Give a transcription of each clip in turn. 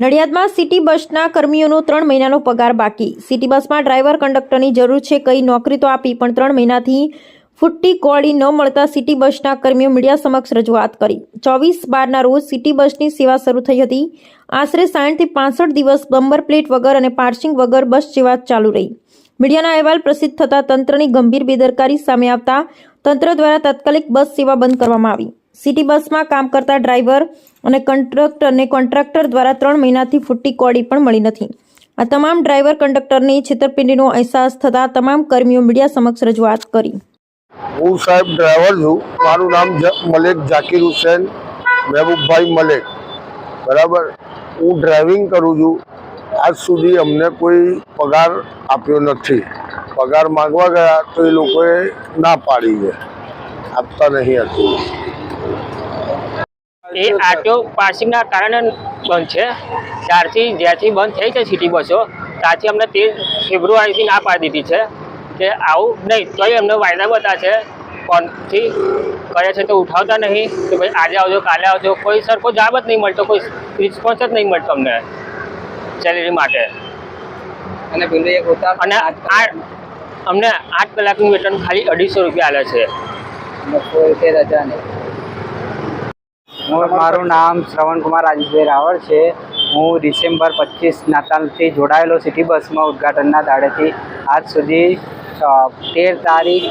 નડિયાદમાં city બસના કર્મીઓનો ત્રણ મહિનાનો પગાર બાકી. સિટી બસમાં ડ્રાઈવર કંડક્ટરની જરૂર છે કઈ નોકરી તો આપી, પણ ત્રણ મહિનાથી ફૂટી કોળી ન મળતા સિટી બસના કર્મીઓ મીડિયા સમક્ષ રજૂઆત કરી. ચોવીસ બારના રોજ સિટી બસની સેવા શરૂ થઈ હતી. આશરે સાઠથી પાસઠ દિવસ નંબર પ્લેટ વગર અને પાર્સિંગ વગર બસ સેવા ચાલુ રહી. મીડિયાના અહેવાલ પ્રસિદ્ધ થતાં તંત્રની ગંભીર બેદરકારી સામે આવતા તંત્ર દ્વારા તાત્કાલિક બસ સેવા બંધ કરવામાં આવી. સિટી બસમાં કામ કરતા ડ્રાઈવર અને કન્ટ્રક્ટરને કોન્ટ્રાક્ટર દ્વારા ત્રણ મહિનાથી ફૂટી કોડી પણ મળી નથી. આ તમામ ડ્રાઈવર કંડક્ટરની છેતરપિંડીનો અહેસાસ થતાં તમામ કર્મીઓ મીડિયા સમક્ષ રજૂઆત કરી. હું સાહેબ ડ્રાઈવર છું. મારું નામ મલેક જાકીર હુસેન, મહેબૂબભાઈ મલેક. બરાબર? હું ડ્રાઇવિંગ કરું છું. આજ સુધી અમને કોઈ પગાર આપ્યો નથી. પગાર માંગવા ગયા તો એ લોકોએ ના પાડી છે. આપતા નહીં હતું. એ આરટીઓ પાસિંગના કારણે બંધ છે. ત્યારથી જ્યારથી બંધ થઈ છે સિટી બસો ત્યારથી અમને તે ફેબ્રુઆરીથી ના પાડી દીધી છે કે આવું નહીં તોય અમને વાયદા બધા છે. ફોનથી કરે છે તો ઉઠાવતા નહીં કે ભાઈ આજે આવજો કાલે આવજો કોઈ સરખો જવાબ જ નહીં મળતો કોઈ રિસ્પોન્સ જ નહીં મળતો અમને સેલેરી માટે. અને અને અમને આઠ કલાકનું વેતન ખાલી અઢીસો રૂપિયા આલે છે કોઈ રીતે રજા નહીં હું મારું નામ શ્રવણકુમાર રાજેશભાઈ રાવળ છે. હું ડિસેમ્બર પચીસ નાતાલથી જોડાયેલો સિટી બસમાં ઉદ્ઘાટનના દાડેથી આજ સુધી તેર તારીખ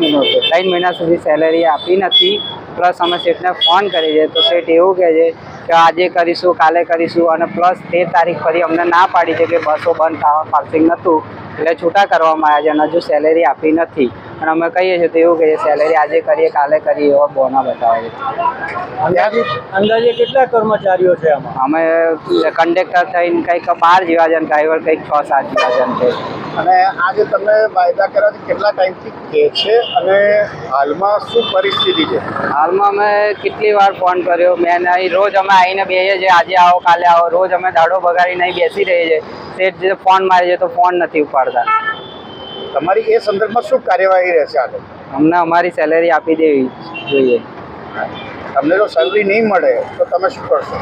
મહિનો ત્રણ મહિના સુધી સેલેરી આપી નથી. પ્લસ અમે શેઠને ફોન કરીએ છીએ. તો શેઠ એવું કહે છે કે આજે કરીશું કાલે કરીશું અને પ્લસ તેર તારીખ ફરી અમને ના પાડી છે કે બસો બંધ પાર્સિંગ નહોતું. એટલે છૂટા કરવામાં આવ્યા છે અને હજુ સેલેરી આપી નથી. અને અમે કહીએ છીએ તો એવું કહીએ સેલેરી આજે કરીએ કાલે કરીએ એવા બોના બતાવે છે. અંદાજે અંદાજે કેટલા કર્મચારીઓ છે આમાં? અમે કંડક્ટર થઈને કંઈક બાર જેવા જણ ડ્રાઈવર કંઈક છ સાત જેવા જણ છે. અને આજે તમે વાયદા કર્યા છે કેટલા ટાઈમથી કે છે અને હાલમાં શું પરિસ્થિતિ છે? હાલમાં અમે કેટલી વાર ફોન કર્યો? મેં અહીં રોજ અમે આવીને બેસીએ છીએ આજે આવો કાલે આવો. રોજ અમે દાડો બગાડીને અહીં બેસી રહીએ છીએ. તે જે ફોન મારે છે તો ફોન નથી ઉપાડતા. તમારી એ સંદર્ભમાં શું કાર્યવાહી રહેશે આગળ અમને અમારી સેલેરી આપી દેવી જોઈએ. તમને જો સેલરી નહીં મળે તો તમે શું કરશો?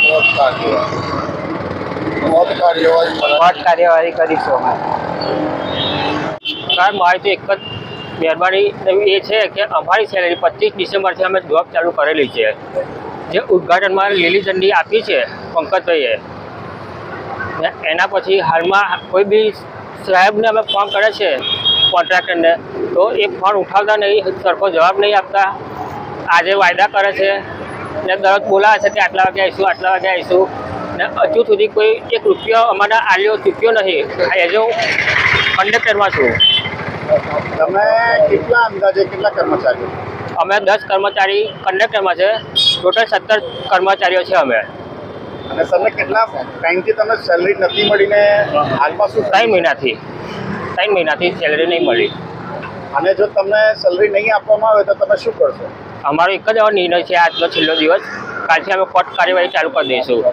કાર્યવાહી કરીશું અમે સાહેબ મારી તો એક જ મહેરબાની એ છે કે અમારી સેલેરી પચીસ ડિસેમ્બરથી અમે જોબ ચાલુ કરેલી છે. જે ઉદ્ઘાટનમાં લીલી ઝંડી આપી છે પંકજભાઈએ. ને એના પછી હાલમાં કોઈ બી સાહેબને અમે ફોન કરે છે કોન્ટ્રાક્ટરને તો એ ફોન ઉઠાવતા નહીં સરખો જવાબ નહીં આપતા. આજે વાયદા કરે છે ને દરરોજ બોલાવે છે કે આટલા વાગે આવીશું આટલા વાગે આવીશું. ને હજુ સુધી કોઈ એક રૂપિયો અમારા આલ્યો ચૂક્યો નથી એઝ હું કંડક્ટરમાં છું. તમે કેટલા અંદાજે કેટલા કર્મચારીઓ? અમે દસ કર્મચારી કંડક્ટરમાં છે. ટોટલ સત્તર કર્મચારીઓ છે અમે. અને તમને કેટલા ટાઈમથી તમને સેલરી નથી મળીને હાલમાં શું ત્રણ મહિનાથી. ત્રણ મહિનાથી સેલરી નહીં મળી. અને જો તમને સેલરી નહીં આપવામાં આવે તો તમે શું કરશો? અમારો એક જ એવો નિર્ણય છે આજનો છેલ્લો દિવસ. કાલથી અમે કોર્ટ કાર્યવાહી ચાલુ કરી દઈશું.